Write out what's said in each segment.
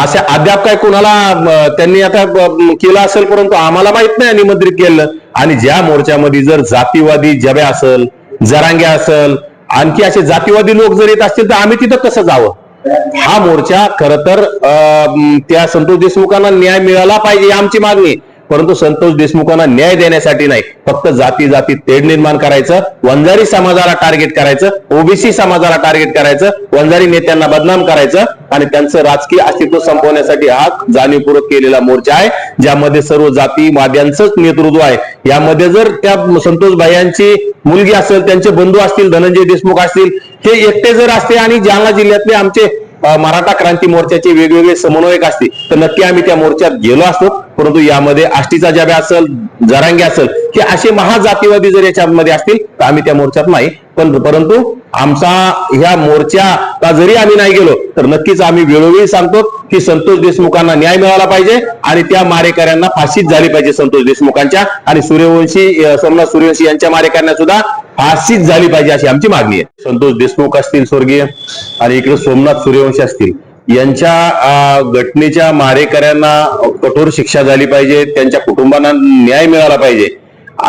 अशा अद्याप काय कोणाला त्यांनी आता केलं असेल परंतु आम्हाला माहीत नाही निमंत्रित केलं आणि ज्या मोर्चामध्ये जर जातीवादी जब्या असेल जरांग्या असेल आणखी असे जातीवादी लोक जर येत असतील तर आम्ही तिथं कसं जावं? हा मोर्चा खर तर अं, त्या संतोष देशमुखांना न्याय मिळाला पाहिजे आमची मागणी. परंतु संतोष देशमुखांना न्याय देण्यासाठी नाही. फक्त जाती जाती तेढ निर्माण करायचं वंजारी समाजाला टार्गेट करायचं ओबीसी समाजाला टार्गेट करायचं वंजारी नेत्यांना बदनाम करायचं आणि त्यांचं राजकीय अस्तित्व संपवण्यासाठी हा जाणीवपूर्वक केलेला मोर्चा आहे ज्यामध्ये सर्व जाती माद्यांचंच नेतृत्व आहे. यामध्ये जर त्या संतोष भाईयांची मुलगी असेल त्यांचे बंधू असतील धनंजय देशमुख असतील हे एकटे जर असते आणि जालना जिल्ह्यातले आमचे मराठा क्रांती मोर्चाचे वेगवेगळे समन्वयक असते. तर नक्की आम्ही त्या मोर्चात गेलो असतो. परंतु यामध्ये आष्टीचा जाब्या असेल जरांगे असेल हे असे महाजातीवादी जर याच्यामध्ये असतील तर आम्ही त्या मोर्चात नाही. पण परंतु आमचा ह्या मोर्चाला जरी आम्ही नाही गेलो तर नक्कीच आम्ही वेळोवेळी सांगतो की संतोष देशमुखांना न्याय मिळाला पाहिजे आणि त्या मारेकऱ्यांना फाशीच झाली पाहिजे संतोष देशमुखांच्या. आणि सूर्यवंशी सोमनाथ सूर्यवंशी यांच्या मारेकऱ्यांना सुद्धा फाशीच झाली पाहिजे अशी आमची मागणी आहे. संतोष देशमुख असतील स्वर्गीय आणि इकडे सोमनाथ सूर्यवंशी असतील. यांच्या घटनेच्या मारेकऱ्यांना कठोर शिक्षा झाली पाहिजे त्यांच्या कुटुंबांना न्याय मिळाला पाहिजे.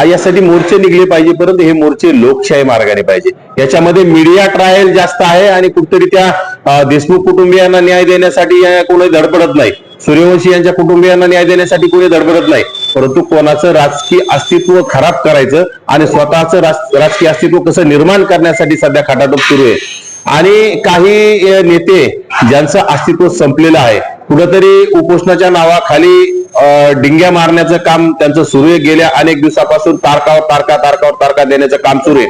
यासाठी मोर्चे निघले पाहिजे परंतु हे मोर्चे लोकशाही मार्गाने पाहिजे. याच्यामध्ये मीडिया ट्रायल जास्त आहे आणि कुठतरी त्या देशमुख कुटुंबियांना न्याय देण्यासाठी कोणी धडपडत नाही. सूर्यवंशी यांच्या कुटुंबियांना न्याय देण्यासाठी कोणी धडपडत नाही. परंतु कोणाचं राजकीय अस्तित्व खराब करायचं आणि स्वतःचं राजकीय अस्तित्व कसं निर्माण करण्यासाठी सध्या खटाटोप सुरू आहे. आणि काही नेते ज्यांचं अस्तित्व संपलेलं आहे कुठंतरी उपोषणाच्या नावाखाली डिंग्या मारण्याचं काम त्यांचं सुरू आहे. गेल्या अनेक दिवसापासून तारकावर तारका तारकावर तारका देण्याचं काम सुरू आहे.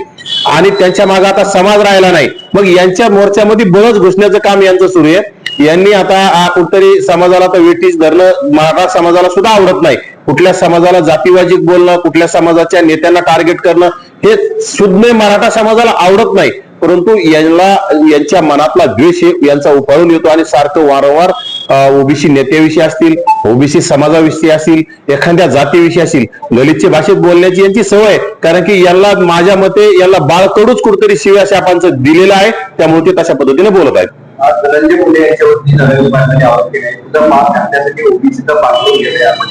आणि त्यांच्या मागे आता समाज राहिला नाही. मग यांच्या मोर्चामध्ये बरंच घुसण्याचं काम यांचं सुरू आहे. यांनी आता कुठतरी समाजाला तर वेटीच धरणं मराठा समाजाला सुद्धा आवडत नाही. कुठल्या समाजाला जातीवाजी बोलणं कुठल्या समाजाच्या नेत्यांना टार्गेट करणं हे सुज्ञ मराठा समाजाला आवडत नाही. परंतु यांना यांच्या मनातला द्वेष हे यांचा उफाळून येतो आणि सारखं वारंवार ओबीसी नेत्याविषयी असतील ओबीसी समाजाविषयी असतील एखाद्या जातीविषयी असतील ललितच्या भाषेत बोलण्याची यांची सवय. कारण की यांना माझ्या मते यांना बाळकडूच कुठेतरी शिव्या शापांचं दिलेलं आहे. त्यामुळे ते तशा पद्धतीने बोलत आहेत. धनंजय मुंडे नरेंद्र पाटलांनी केले घालण्यासाठी ओबीसीचा पाठवून गेले आपण.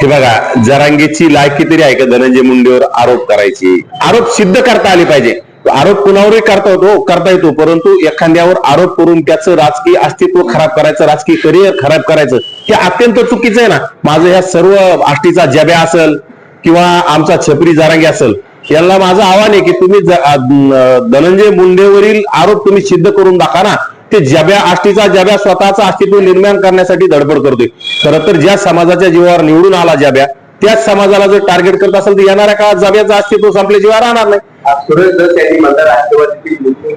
हे बघा जरांगीची लायकी तरी आहे का धनंजय मुंडेवर आरोप करायची? आरोप सिद्ध करता आले पाहिजे. आरोप कुणावरही करता येतो करता येतो परंतु एखाद्यावर आरोप करून त्याचं राजकीय अस्तित्व खराब करायचं राजकीय करिअर खराब करायचं हे अत्यंत चुकीचं आहे ना. माझं ह्या सर्व आष्टीचा जब्या असेल किंवा आमचा छपरी जारांगी असेल यांना माझं आव्हान आहे की तुम्ही ज- धनंजय मुंडेवरील आरोप तुम्ही सिद्ध करून दाखवा ना. ते जब्या आष्टीचा जब्या स्वतःचं अस्तित्व निर्माण करण्यासाठी धडपड करतोय. खरं तर ज्या समाजाच्या जीवावर निवडून आला जब्या त्याच समाजाला जर टार्गेट करत असेल तर येणाऱ्या काळात जब्याचं अस्तित्व संपल्या जीवा राहणार नाही. सुरेश दस यांनी म्हणतात राष्ट्रवादीची युती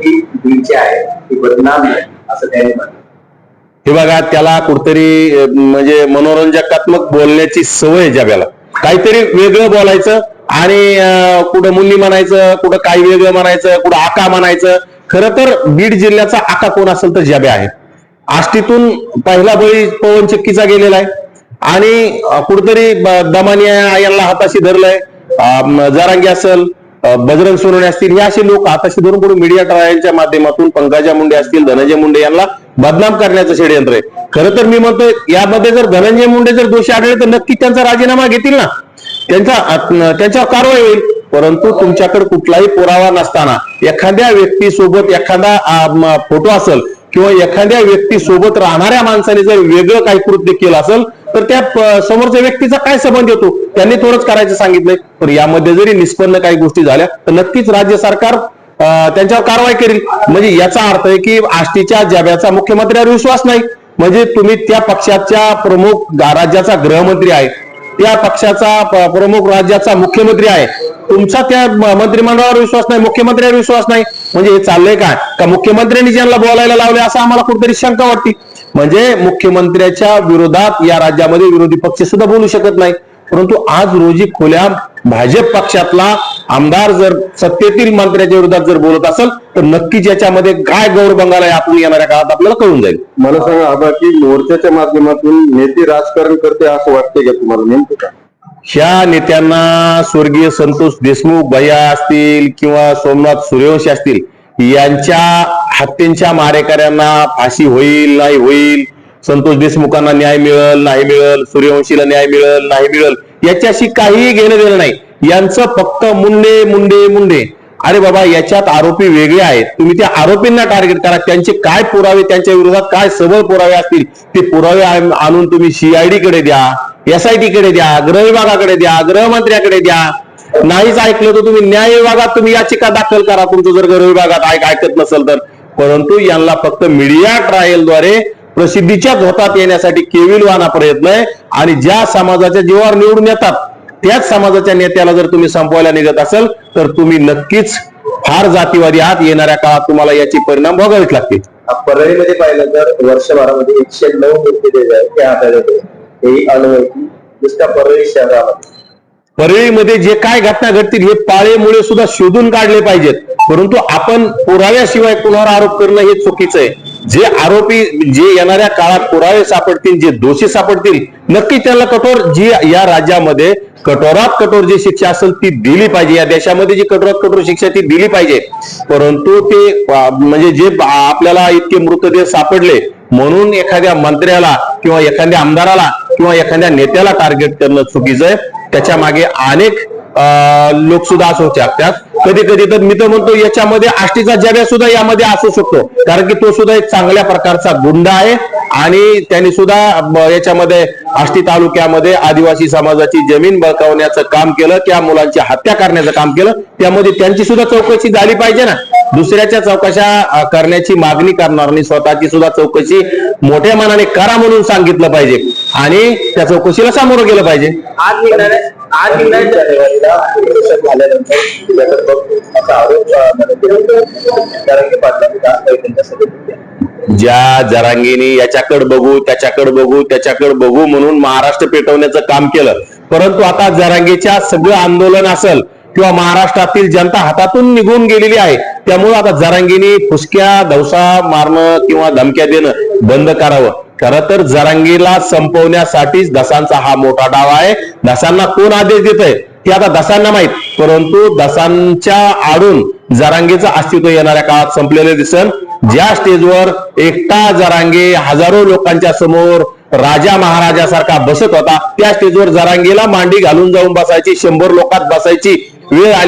ही आहे ती बदनाम आहे असं त्यांनी म्हटलं हे बघा त्याला कुठतरी म्हणजे मनोरंजकात्मक बोलण्याची सवय जगाला. जब्याला काहीतरी वेगळं बोलायचं आणि कुठं मुन्नी म्हणायचं कुठं काही वेगळं म्हणायचं कुठं आका म्हणायचं. खरं तर बीड जिल्ह्याचा आका कोण असेल तर जब्या आहे. आष्टीतून पहिला बळी पवन चक्कीचा गेलेला आहे. आणि कुठतरी दमानिया यांना हाताशी धरलंय. जरांगी असेल बजरंग सोनवणे असतील हे असे लोक हाताशी धरून करून मीडिया ट्रायलच्या माध्यमातून पंकजा मुंडे असतील धनंजय मुंडे यांना बदनाम करण्याचं षडयंत्र आहे. खरं तर मी म्हणतोय यामध्ये जर धनंजय मुंडे जर दोषी आढळले तर नक्की त्यांचा राजीनामा घेतील ना? त्यांचा अं, त्यांच्यावर कारवाई होईल. परंतु तुमच्याकडे कुठलाही पुरावा नसताना एखाद्या व्यक्तीसोबत एखादा फोटो असेल किंवा एखाद्या व्यक्ती सोबत राहणाऱ्या माणसाने जर वेगळं काही कृत्य केलं असेल तर त्या समोरच्या व्यक्तीचा काय संबंध येतो? त्यांनी थोडंच करायचं सांगितलंय. पण यामध्ये जरी निष्पन्न काही गोष्टी झाल्या तर नक्कीच राज्य सरकार त्यांच्यावर कारवाई करेल. म्हणजे याचा अर्थ आहे की आष्टीच्या जाब्याचा मुख्यमंत्र्यावर विश्वास नाही. म्हणजे तुम्ही त्या पक्षाच्या प्रमुख राज्याचा गृहमंत्री आहे. त्या पक्षाचा प्रमुख राज्याचा मुख्यमंत्री आहे. तुमचा त्या मंत्रिमंडळावर विश्वास नाही मुख्यमंत्र्यावर विश्वास नाही. म्हणजे हे चाललंय काय का मुख्यमंत्र्यांनी ज्यांना बोलायला लावले असं आम्हाला कुठेतरी शंका वाटते. म्हणजे मुख्यमंत्र्याच्या विरोधात या राज्यामध्ये विरोधी पक्ष सुद्धा बोलू शकत नाही. परंतु आज रोजी खोल्या भाजप पक्षातला आमदार जर सत्तेतील मंत्र्याच्या विरोधात जर बोलत असेल तर नक्कीच याच्यामध्ये काय गौर बंगाल आहे आपण येणाऱ्या काळात आपल्याला कळून जाईल. मला सांगा आबा की मोर्चाच्या माध्यमातून नेते राजकारण करते असं वाटते का तुम्हाला? नेमकं का ह्या नेत्यांना स्वर्गीय संतोष देशमुख भैया असतील किंवा सोमनाथ सूर्यवंशी असतील यांच्या हत्येच्या मारेकऱ्यांना फाशी होईल नाही होईल? संतोष देशमुखांना न्याय मिळेल नाही मिळेल? सूर्यवंशीला न्याय मिळेल नाही मिळेल? याच्याशी काहीही घेणं देणं नाही. यांचं फक्त मुंडे मुंडे मुंडे. अरे बाबा याच्यात आरोपी वेगळे आहेत. तुम्ही त्या आरोपींना टार्गेट करा. त्यांचे काय पुरावे त्यांच्या विरोधात काय सबळ पुरावे असतील ते पुरावे आणून तुम्ही सीआयडी कडे द्या एसआयटी कडे द्या गृह विभागाकडे द्या गृहमंत्र्याकडे द्या. नाहीच ऐकलं तर तुम्ही न्याय विभागात तुम्ही याचिका दाखल करा. तुमचं जर गृह विभागात ऐक ऐकत नसेल तर. परंतु यांना फक्त मीडिया ट्रायलद्वारे प्रसिद्धीच्या झोतात येण्यासाठी केविलवाना प्रयत्न आहे. आणि ज्या समाजाच्या जीवावर निवडून येतात त्याच समाजाच्या नेत्याला जर तुम्ही संपवायला निघत असेल तर तुम्ही नक्कीच फार जातीवादी आहात. येणाऱ्या काळात तुम्हाला याचे परिणाम भोगावेच लागतील. परळीमध्ये पाहिलं तर वर्षभरामध्ये एकशे नऊ मृत्यू जे आढळले हे अनवैकी परळी शहरामध्ये. परळीमध्ये जे काय घटना घडतील हे पाळेमुळे सुद्धा शोधून काढले पाहिजेत. परंतु आपण पुराव्याशिवाय कुणावर आरोप करणं हे चुकीचं आहे. जे आरोपी जे येणाऱ्या काळात पुरावे सापडतील जे दोषी सापडतील नक्की त्यांना कठोर जी या राज्यामध्ये कठोरात कठोर जी शिक्षा असेल ती दिली पाहिजे. या देशामध्ये जी कठोरात कठोर शिक्षा ती दिली पाहिजे. परंतु ते म्हणजे जे आपल्याला इतके मृतदेह सापडले म्हणून एखाद्या मंत्र्याला किंवा एखाद्या आमदाराला किंवा एखाद्या नेत्याला टार्गेट करणं चुकीचं आहे त्याच्यामागे अनेक लोक सुद्धा असू शकतात. कधी कधी तर मी तर म्हणतो याच्यामध्ये आष्टीचा जव्या सुद्धा यामध्ये असू शकतो. कारण की तो सुद्धा एक चांगल्या प्रकारचा गुंड आहे आणि त्यांनी सुद्धा याच्यामध्ये आष्टी तालुक्यामध्ये आदिवासी समाजाची जमीन बळकावण्याचं काम केलं त्या मुलांची हत्या करण्याचं काम केलं. त्यामध्ये त्यांची सुद्धा चौकशी झाली पाहिजे ना. दुसऱ्याच्या चौकशा करण्याची मागणी करणार आणि स्वतःची सुद्धा चौकशी मोठ्या मनाने करा म्हणून सांगितलं पाहिजे. आणि त्या चौकशीला सामोरं गेलं पाहिजे. आज निघणाऱ्या आज निघणाऱ्या जानेवारीला उपोषण झाल्यानंतर त्याच्यात बघतो. असा आरोप अं, जरांगे पाटलांनी आज त्यांच्या सभेत केला. ज्या जरांगीने याच्याकडे बघू त्याच्याकडे बघू त्याच्याकडे बघू म्हणून महाराष्ट्र पेटवण्याचं काम केलं. परंतु आता जरांगीच्या सगळं आंदोलन असेल किंवा महाराष्ट्रातील जनता हातातून निघून गेलेली आहे त्यामुळे आता जरांगीने फुसक्या धवसा मारणं किंवा धमक्या देणं बंद करावं. खरं तर जरांगीला संपवण्यासाठीच दसांचा हा मोठा डाव आहे. दसांना कोण आदेश देत आहे हे आता दसांना माहीत. परंतु दसांच्या आडून जरांगीचं अस्तित्व येणाऱ्या काळात संपलेले दिसन. ज्या स्टेजवर एकटा जरांगे हजारो लोकांच्या समोर राजा महाराजासारखा बसत होता त्या स्टेजवर जरांगीला मांडी घालून जाऊन बसायची शंभर लोकात बसायची वेळ आली.